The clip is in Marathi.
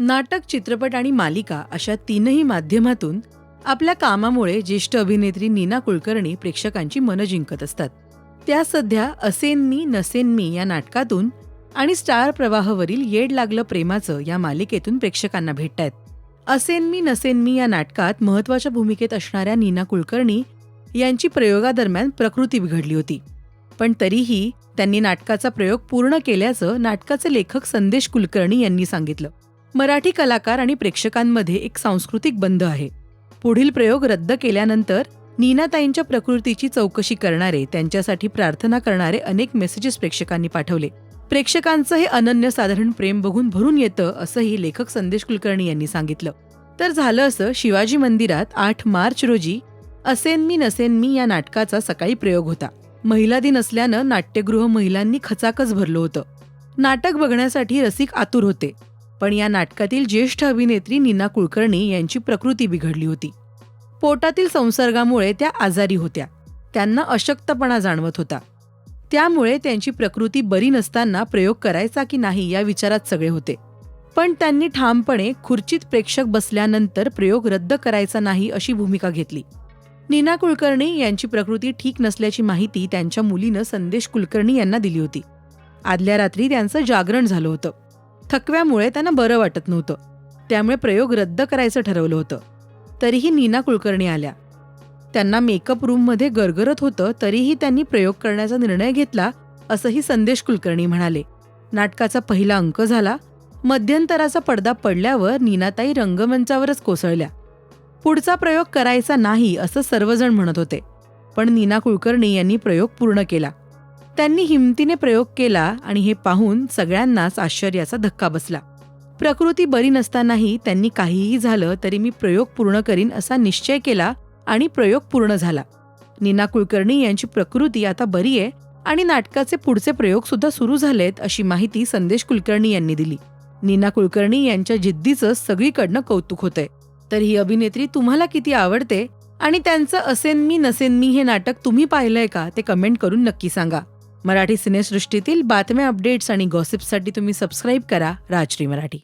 नाटक चित्रपट आणि मालिका अशा तीनही माध्यमातून आपल्या कामामुळे ज्येष्ठ अभिनेत्री नीना कुलकर्णी प्रेक्षकांची मनं जिंकत असतात. त्या सध्या असेन मी नसेन मी या नाटकातून आणि स्टार प्रवाहवरील येड लागलं प्रेमाचं या मालिकेतून प्रेक्षकांना भेटतायत. असेन मी नसेन मी या नाटकात महत्त्वाच्या भूमिकेत असणाऱ्या नीना कुलकर्णी यांची प्रयोगादरम्यान प्रकृती बिघडली होती. पण तरीही त्यांनी नाटकाचा प्रयोग पूर्ण केल्याचं नाटकाचे लेखक संदेश कुलकर्णी यांनी सांगितलं. मराठी कलाकार आणि प्रेक्षकांमध्ये एक सांस्कृतिक बंध आहे. पुढील प्रयोग रद्द केल्यानंतर नीनाताईंच्या प्रकृतीची चौकशी करणारे त्यांच्यासाठी प्रार्थना करणारे अनेक मेसेजेस प्रेक्षकांनी पाठवले. प्रेक्षकांचं हे अनन्यसाधारण प्रेम बघून भरून येतं असंही लेखक संदेश कुलकर्णी यांनी सांगितलं. तर झालं असं शिवाजी मंदिरात आठ मार्च रोजी असेन मी नसेन मी या नाटकाचा सकाळी प्रयोग होता. महिला दिन असल्यानं नाट्यगृह महिलांनी खचाकच भरलं होतं. नाटक बघण्यासाठी रसिक आतुर होते. पण या नाटकातील ज्येष्ठ अभिनेत्री नीना कुलकर्णी यांची प्रकृती बिघडली होती. पोटातील संसर्गामुळे त्या आजारी होत्या. त्यांना अशक्तपणा जाणवत होता. त्यामुळे त्यांची प्रकृती बरी नसताना प्रयोग करायचा की नाही या विचारात सगळे होते. पण त्यांनी ठामपणे खुर्चीत प्रेक्षक बसल्यानंतर प्रयोग रद्द करायचा नाही अशी भूमिका घेतली. नीना कुलकर्णी यांची प्रकृती ठीक नसल्याची माहिती त्यांच्या मुलीनं संदेश कुलकर्णी यांना दिली होती. आदल्या रात्री त्यांचं जागरण झालं होतं. थकव्यामुळे त्यांना बरं वाटत नव्हतं. त्यामुळे प्रयोग रद्द करायचं ठरवलं होतं. तरीही नीना कुलकर्णी आल्या. त्यांना मेकअप रूममध्ये गरगरत होतं तरीही त्यांनी प्रयोग करण्याचा निर्णय घेतला असंही संदेश कुलकर्णी म्हणाले. नाटकाचा पहिला अंक झाला. मध्यंतराचा पडदा पडल्यावर नीनाताई रंगमंचावरच कोसळल्या. पुढचा प्रयोग करायचा नाही असं सर्वजण म्हणत होते. पण नीना कुलकर्णी यांनी प्रयोग पूर्ण केला. त्यांनी हिमतीने प्रयोग केला आणि हे पाहून सगळ्यांनाच आश्चर्याचा धक्का बसला. प्रकृती बरी नसतानाही त्यांनी काहीही झालं तरी मी प्रयोग पूर्ण करीन असा निश्चय केला आणि प्रयोग पूर्ण झाला. नीना कुलकर्णी यांची प्रकृती आता बरी आहे आणि नाटकाचे पुढचे प्रयोगसुद्धा सुरू झालेत अशी माहिती संदेश कुलकर्णी यांनी दिली. नीना कुलकर्णी यांच्या जिद्दीचं सगळीकडनं कौतुक होतंय. तर ही अभिनेत्री तुम्हाला किती आवडते? आणि त्यांचं असेन मी नसेन मी हे नाटक तुम्ही पाहिलंय का? ते कमेंट करून नक्की सांगा. मराठी सिनेसृष्टीतील बातम्या अपडेट्स आणि गॉसिप्ससाठी तुम्ही सबस्क्राईब करा राजश्री मराठी.